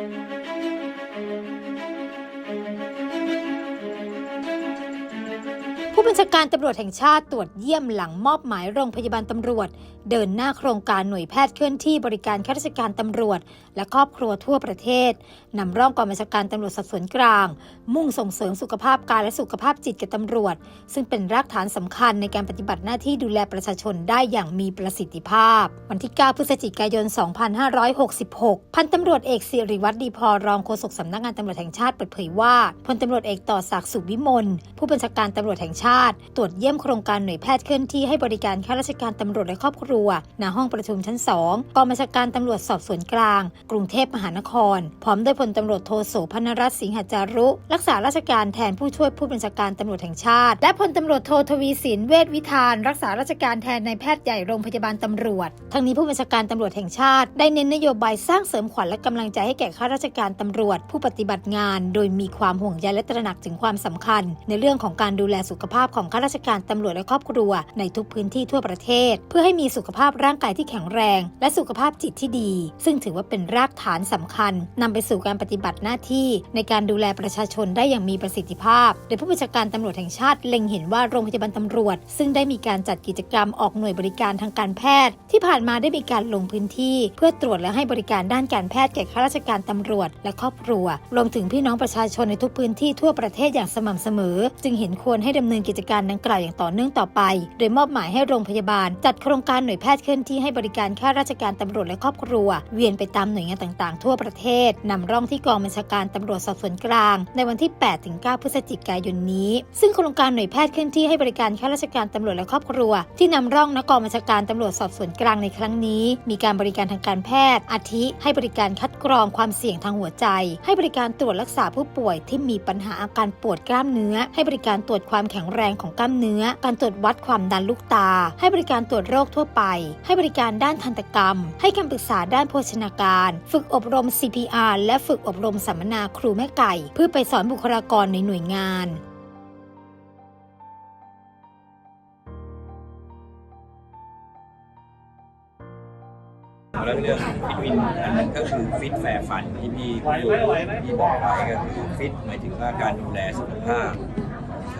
Thank you. ผู้บัญชาการตำรวจแห่งชาติตรวจเยี่ยมหลังมอบหมายโรงพยาบาลตำรวจ เดินหน้าโครงการหน่วยแพทย์เคลื่อนที่บริการข้าราชการตำรวจ และครอบครัวทั่วประเทศนำร่องกองบัญชาการตำรวจสอบสวนกลาง มุ่งส่งเสริมสุขภาพกายและสุขภาพจิตแก่ตำรวจ ซึ่งเป็นรากฐานสำคัญในการปฏิบัติหน้าที่ดูแลประชาชนได้อย่างมีประสิทธิภาพ วันที่ 9 พฤศจิกายน 2566 พันตำรวจเอกสิริวัตรดีพอรองโฆษกสำนักงานตำรวจแห่งชาติเปิดเผยว่าพลตำรวจเอกต่อศักดิ์สุวิมลผู้บัญชาการตำรวจแห่งชาติตรวจเยี่ยมโครงการหน่วยแพทย์เคลื่อนที่ให้บริการข้าราชการตำรวจและครอบครัวณห้องประชุมชั้น 2 กองบัญชาการตำรวจสอบสวนกลาง กรุงเทพมหานคร พร้อมด้วยพลตำรวจโทโสพนรัตน์สิงหจารุ รักษาราชการแทนผู้ช่วยผู้บัญชาการตำรวจแห่งชาติ และพลตำรวจโททวีสินเวชวิธาน รักษาราชการแทนนายแพทย์ใหญ่โรงพยาบาลตำรวจ ทั้งนี้ผู้บัญชาการตำรวจแห่งชาติ ได้เน้นนโยบายสร้างเสริมขวัญและกำลังใจให้แก่ข้าราชการตำรวจ ผู้ปฏิบัติงาน โดยมีความห่วงใยและตระหนักถึงความสำคัญ ในเรื่องของการดูแลสุขภาพาพของข้าราชการตำรวจและครอบครัว ในทุกพื้นที่ทั่วประเทศ เพื่อให้มีสุขภาพร่างกายที่แข็งแรง และสุขภาพจิตที่ดี ซึ่งถือว่าเป็นรากฐานสำคัญนำไปสู่การปฏิบัติหน้าที่ ในการดูแลประชาชนได้อย่างมีประสิทธิภาพ โดยผู้บัญชาการตำรวจแห่งชาติเล็งเห็นว่าโรงพยาบาลตำรวจ ซึ่งได้มีการจัดกิจกรรมออกหน่วยบริการทางการแพทย์ ที่ผ่านมาได้มีการลงพื้นที่ เพื่อตรวจและให้บริการด้านการแพทย์แก่ข้าราชการตำรวจ และครอบครัว รวมถึงพี่น้องประชาชนในทุกพื้นที่ทั่วประเทศอย่างสม่ำเสมอ จึงเห็นควรให้ดำเนินกิจการดังกล่าวอย่างต่อเนื่องต่อไป โดยมอบหมายให้โรงพยาบาล จัดโครงการหน่วยแพทย์เคลื่อนที่ให้บริการข้าราชการตำรวจและครอบครัว เวียนไปตามหน่วยงานต่างๆ ทั่วประเทศนำร่องที่กองบัญชาการตำรวจสอบสวนกลาง ในวันที่ 8-9 พฤศจิกายนนี้ ซึ่งโครงการหน่วยแพทย์เคลื่อนที่ให้บริการข้าราชการตำรวจและครอบครัว ที่นำร่องนกองบัญชาการตำรวจสอบสวนกลางในครั้งนี้ มีการบริการทางการแพทย์ อาทิ ให้บริการคัดกรองความเสี่ยงทางหัวใจ ให้บริการตรวจรักษาผู้ป่วยที่มีปัญหาอาการปวดกล้ามเนื้อ ให้บริการตรวจความแข็งแรแรงของกล้ามเนื้อ การตรวจวัดความดันลูกตา ให้บริการตรวจโรคทั่วไป ให้บริการด้านทันตกรรม ให้คำปรึกษาด้านโภชนาการ ฝึกอบรม CPR และฝึกอบรมสัมมนาครูแม่ไก่ เพื่อไปสอนบุคลากรในหน่วยงานแล้วเรื่องฟิตวินอันนั้นก็คือฟิตแฟร์ฟันที่พี่พี่พี่บอกไว้ก็คือฟิตหมายถึงว่าการดูแลสุขภาพ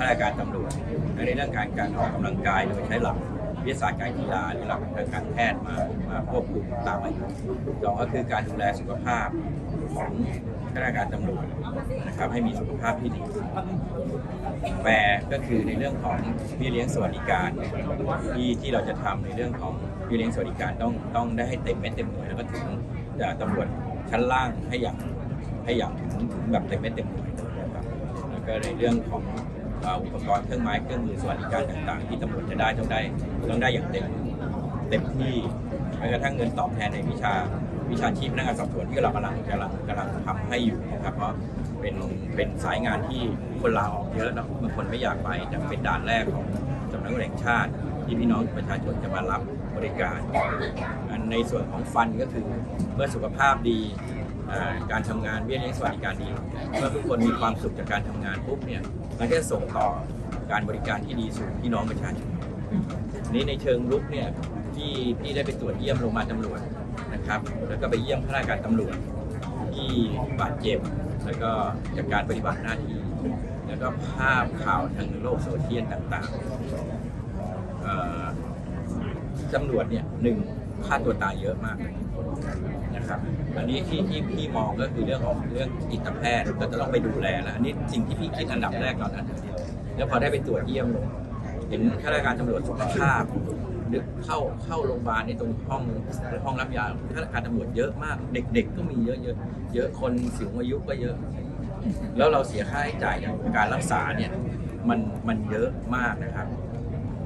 ข้าราชการตำรวจและในเรื่องการการออกกำลังกายโดยใช้หลักวิทยาศาสตร์การกีฬาหรือหลักทางการแพทย์มามาควบคุมตามอายุสองก็คือการดูแลสุขภาพของข้าราชการตำรวจนะครับให้มีสุขภาพที่ดีแปรก็คือในเรื่องของพี่เลี้ยงสวัสดิการที่ที่เราจะทำในเรื่องของพี่เลี้ยงสวัสดิการต้องต้องได้ให้เต็มเม็ดเต็มหน่วยแล้วก็ถึงจะตำรวจชั้นล่างให้อย่างให้อย่างถึงถึงแบบเต็มเม็ดเต็มหน่วยนะครับแล้วก็ในเรื่องของ อุปกรณ์เครื่องไม้เครื่องมือสวัสดิการต่างๆ ที่ตำรวจจะได้ต้องได้ต้องได้อย่างเต็มเต็มที่แม้กระทั่งเงินตอบแทนในวิชาวิชาชีพพนักงานสอบสวนที่เรากำลังกำลังกำลังทำให้อยู่นะครับเพราะเป็นเป็นสายงานที่คนลาออกเยอะนะบางคนไม่อยากไปแต่เป็นด่านแรกของสำนักงานแห่งชาติ ที่พี่น้องประชาชนจะมารับบริการ ในส่วนของฟันก็คือเมื่อสุขภาพดี การทำงานเบี้ยเลี้ยงสวัสดิการดีเมื่อทุกคนมีความสุขจากการทำงานปุ๊บเนี่ยมันก็จะส่งต่อการบริการที่ดีสู่พี่น้องประชาชนนี้ในเชิงลุกเนี่ยที่พี่ได้ไปตรวจเยี่ยมโรงพยาบาลตำรวจนะครับ แล้วก็ไปเยี่ยมข้าราชการตำรวจที่บาดเจ็บ แล้วก็จากการปฏิบัติหน้าที่ แล้วก็ภาพข่าวทางโลกโซเชียลต่างๆตำรวจเนี่ยหนึ่งฆ่าตัวตายเยอะมากเลย นะครับอันนี้ที่ที่พี่มองก็คือเรื่องของเรื่องจิตแพทย์ก็จะต้องไปดูแลแล้วอันนี้สิ่งที่พี่คิดอันดับแรกก่อนนะแล้วพอได้ไปตรวจเยี่ยมเห็นข้าราชการตำรวจสุขภาพนึกเข้าเข้าโรงพยาบาลในตรงห้องห้องรับยาข้าราชการตำรวจเยอะมาก เด็ก ๆ ก็มีเยอะเยอะเยอะคนสูงอายุก็เยอะ แล้วเราเสียค่าใช้จ่ายอย่างการรักษาเนี่ยมันมันเยอะมากนะครับ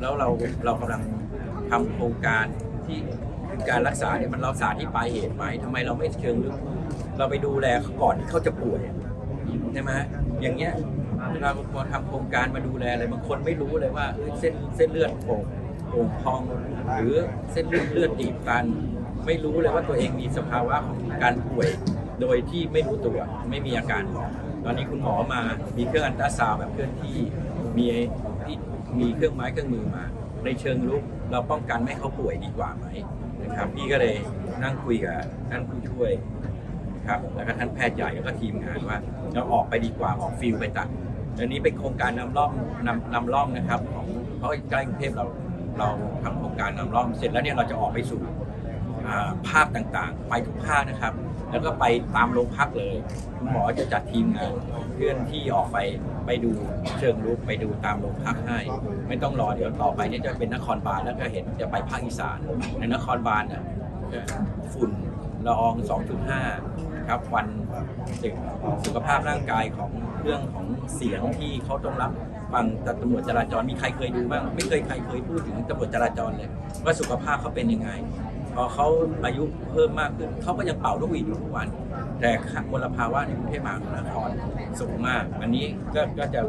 แล้วเราเรากำลังทำโครงการที่ การรักษาเนี่ยมันรักษาที่ปลายเหตุไหมทำไมเราไม่เชิงลึกเราไปดูแลเขาก่อนที่เขาจะป่วยใช่ไหมอย่างเงี้ยเราพอทำโครงการมาดูแลอะไรบางคนไม่รู้เลยว่าเส้นเส้นเลือดโป่งโป่งพอง หรือเส้นเลือดเลือดตีบตัน ไม่รู้เลยว่าตัวเองมีสภาวะของการป่วย โดยที่ไม่รู้ตัวไม่มีอาการบอกตอนนี้คุณหมอมามีเครื่องอันตราซาวด์แบบเคลื่อนที่มีที่มีเครื่องไม้เครื่องมือมา ในเชิงลุกเราป้องกันไม่ให้เขาป่วยดีกว่าไหม นะครับพี่ก็เลยนั่งคุยกับท่านผู้ช่วยนะครับแล้วก็ท่านแพทย์ใหญ่แล้วก็ทีมงานว่าเราออกไปดีกว่าออกฟิลไปตัดอันนี้เป็นโครงการนำร่องนำนำร่องนะครับของเพราะใกล้กรุงเทพเราเราทำโครงการนำร่องเสร็จแล้วเนี่ยเราจะออกไปสู่ ภาพต่างๆ ไปทุกภาคนะครับ แล้วก็ไปตามโรงพักเลยคุณหมอจะจัดทีมงานเคลื่อนที่ออกไปไปดูเชิงลุกไปดูตามโรงพักให้ ไม่ต้องรอเดี๋ยวต่อไปนี่จะเป็นนครบาลแล้วก็เห็นจะไปภาคอีสานในนครบาลน่ะฝุ่นละออง 2.5 ครับวันสึกสุขภาพร่างกายของเรื่องของเสียงที่เขาต้องรับฟังตำรวจจราจรมีใครเคยดูบ้าง ไม่เคยใครเคยพูดถึงตำรวจจราจรเลยว่าสุขภาพเขาเป็นยังไง พอเขาอายุเพิ่มมากขึ้นเขาก็ยังเป่านกหวีดอยู่ทุกวัน แต่มลภาวะในกรุงเทพมหานครสูงมาก อันนี้ก็ก็จะ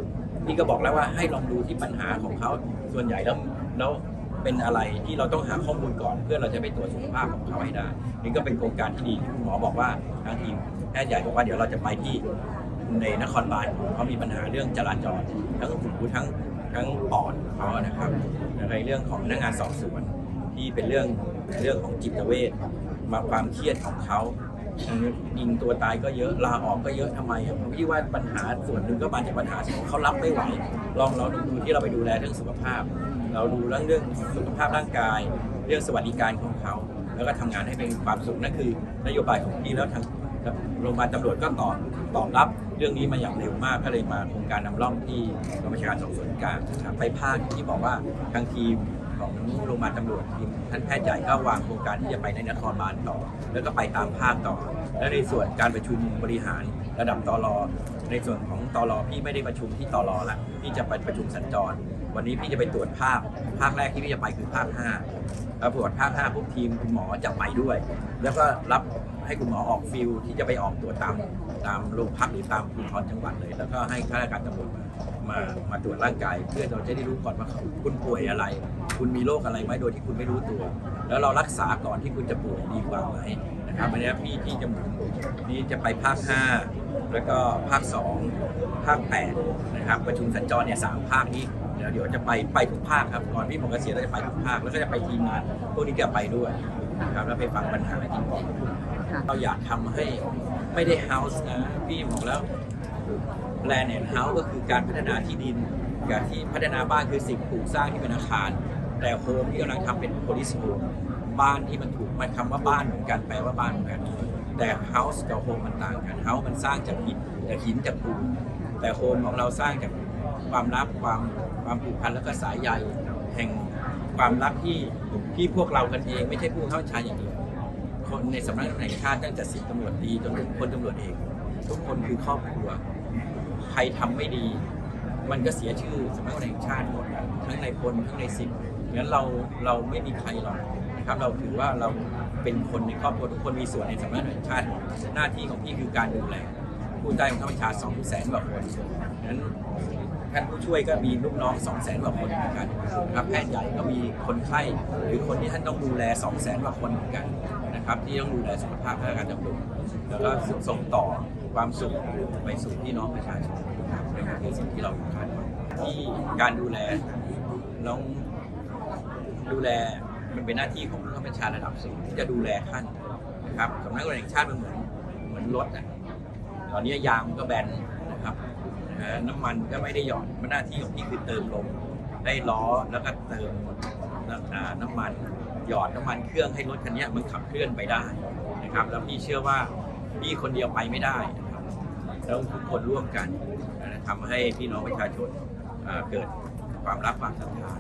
พี่ก็บอกแล้วว่าให้ลองดูที่ปัญหาของเขาส่วนใหญ่แล้วแล้วเป็นอะไรที่เราต้องหาข้อมูลก่อน เพื่อเราจะไปตรวจสุขภาพของเขาให้ได้นี่ก็เป็นโครงการที่ดีที่คุณหมอบอกว่าทางทีมแพทย์ใหญ่บอกว่าเดี๋ยวเราจะไปที่ในนครบาลเขามีปัญหาเรื่องจราจรทั้งหูทั้งทั้งปอดเขานะครับในเรื่องของพนักงานสอบสวนที่เป็นเรื่อง เรื่องของจิตเวชมาความเครียดของเขายิงตัวตายก็เยอะลาออกก็เยอะทำไมอะผมคิดว่าปัญหาส่วนหนึ่งก็มาจากปัญหาของเขารับไม่ไหว ลองเราดูที่เราไปดูแลเรื่องสุขภาพ เราดูเรื่องเรื่องสุขภาพร่างกาย เรื่องสวัสดิการของเขา แล้วก็ทำงานให้เป็นความสุขนั่นคือนโยบายของพี่แล้วทางโรงพยาบาลตำรวจก็ตอบตอบรับเรื่องนี้มาอย่างเร็วมากก็เลยมาโครงการนำร่องที่กองบัญชาการสอบสวนกลางนะครับไปภาคที่บอกว่าทางทีม ของโรงพยาบาลตำรวจทีมท่านแพทย์ใหญ่ก็วางโครงการที่จะไปในนครบาลต่อ แล้วก็ไปตามภาคต่อ และในส่วนการประชุมบริหารระดับตรอในส่วนของตรอพี่ไม่ได้ประชุมที่ตรอละพี่จะไปประชุมสัญจร วันนี้พี่จะไปตรวจภาคภาคแรกที่พี่จะไปคือภาค5แล้วตรวจภาค5ปุ๊บทีมคุณหมอจะไปด้วย แล้วก็รับให้คุณหมอออกฟิลที่จะไปออกตรวจตามตามโรงพักหรือตามภูธรจังหวัดเลย แล้วก็ให้ข้าราชการตำรวจมา มามาตรวจร่างกาย เพื่อเราจะได้รู้ก่อนว่าคุณป่วยอะไร คุณมีโรคอะไรไหมโดยที่คุณไม่รู้ตัว แล้วเรารักษาก่อนที่คุณจะป่วยดีกว่าไหมนะครับอันนี้พี่ที่จะหมุนนี่จะไปภาค 5 แล้วก็ภาค 2 ภาค 8 นะครับ ประชุมสัญจรเนี่ยสามภาคนี้เดี๋ยวเดี๋ยวจะไปไปทุกภาคครับก่อนพี่ผมเกษียณเราจะไปทุกภาคแล้วก็จะไปทีมงานพวกนี้จะไปด้วยนะครับแล้วไปฟังปัญหาที่บอกค่ะเราอยากทำให้ไม่ได้เฮาส์นะพี่บอกแล้ว แลนด์แอนเฮาส์ก็คือการพัฒนาที่ดินกับที่พัฒนาบ้านคือสิ่งปลูกสร้างที่เป็นอาคาร แต่โฮมที่กำลังทำเป็นโพลิสโฮมบ้านที่มันถูกมันคำว่าบ้านเหมือนกันแปลว่าบ้านเหมือนกัน แต่เฮาส์กับโฮมมันต่างกันเฮาส์มันสร้างจากหินจากหินจากปูนแต่โฮมของเราสร้างจากความรักความความผูกพันแล้วก็สายใยแห่งความรักที่ที่พวกเรากันเองไม่ใช่ผู้เข้าชาอย่างเดียวคนในสำนักงานแห่งชาติตั้งแต่สิบตำรวจดีจนถึงพลตำรวจเอกทุกคนคือครอบครัว ใครทำไม่ดี มันก็เสียชื่อสำนักงานตำรวจแห่งชาติหมดทั้งในพลทั้งในสิบงั้นเราเราไม่มีใครหรอกนะครับเราถือว่าเราเป็นคนในครอบครัวทุกคนมีส่วนในสำนักงานตำรวจแห่งชาติหมดหน้าที่ของพี่คือการดูแลผู้ใต้บังคับบัญชาสองแสนกว่าคนนั้นท่านผู้ช่วยก็มีลูกน้องสองแสนกว่าคนเหมือนกันนะครับแพทย์ใหญ่ก็มีคนไข้หรือคนที่ท่านต้องดูแลสองแสนกว่าคนเหมือนกัน นะครับที่ต้องดูแลสุขภาพข้าราชการตำรวจแล้วก็ส่งต่อความสุขไปสู่พี่น้องประชาชนนะครับนั่นคือสิ่งที่เราคาดหวังที่การดูแลน้องดูแลมันเป็นหน้าที่ของผู้บังคับบัญชาระดับสูงที่จะดูแลท่านนะครับสำนักงานแห่งชาติมันเหมือนเหมือนรถอะตอนนี้ยางมันก็แบนนะครับน้ำมันก็ไม่ได้หย่อดมันหน้าที่ของพี่คือเติมลมได้ล้อแล้วก็เติมน้ำอ่าน้ำมัน หยอดน้ำมันเครื่องให้รถคันนี้มันขับเคลื่อนไปได้นะครับแล้วพี่เชื่อว่าพี่คนเดียวไปไม่ได้นะครับแล้วทุกคนร่วมกันนะทำให้พี่น้องประชาชนเเกิดความรักความศรัทธา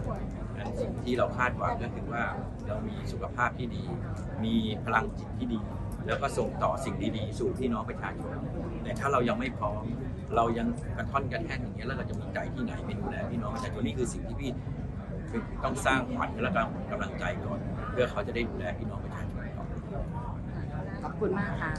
นั้นสิ่งที่เราคาดหวังก็คือว่าเรามีสุขภาพที่ดี มีพลังจิตที่ดี แล้วก็ส่งต่อสิ่งดีๆ สู่พี่น้องประชาชน แต่ถ้าเรายังไม่พร้อม เรายังกระท่อนกระแท่นอย่างเงี้ยแล้วเราจะมีใจที่ไหนไปดูแลพี่น้องประชาชนนี่คือสิ่งที่พี่ ต้องสร้างขวัญและกำลังใจก่อน เพื่อเขาจะได้ดูแลพี่น้องประชาชนต่อขอบคุณมากค่ะ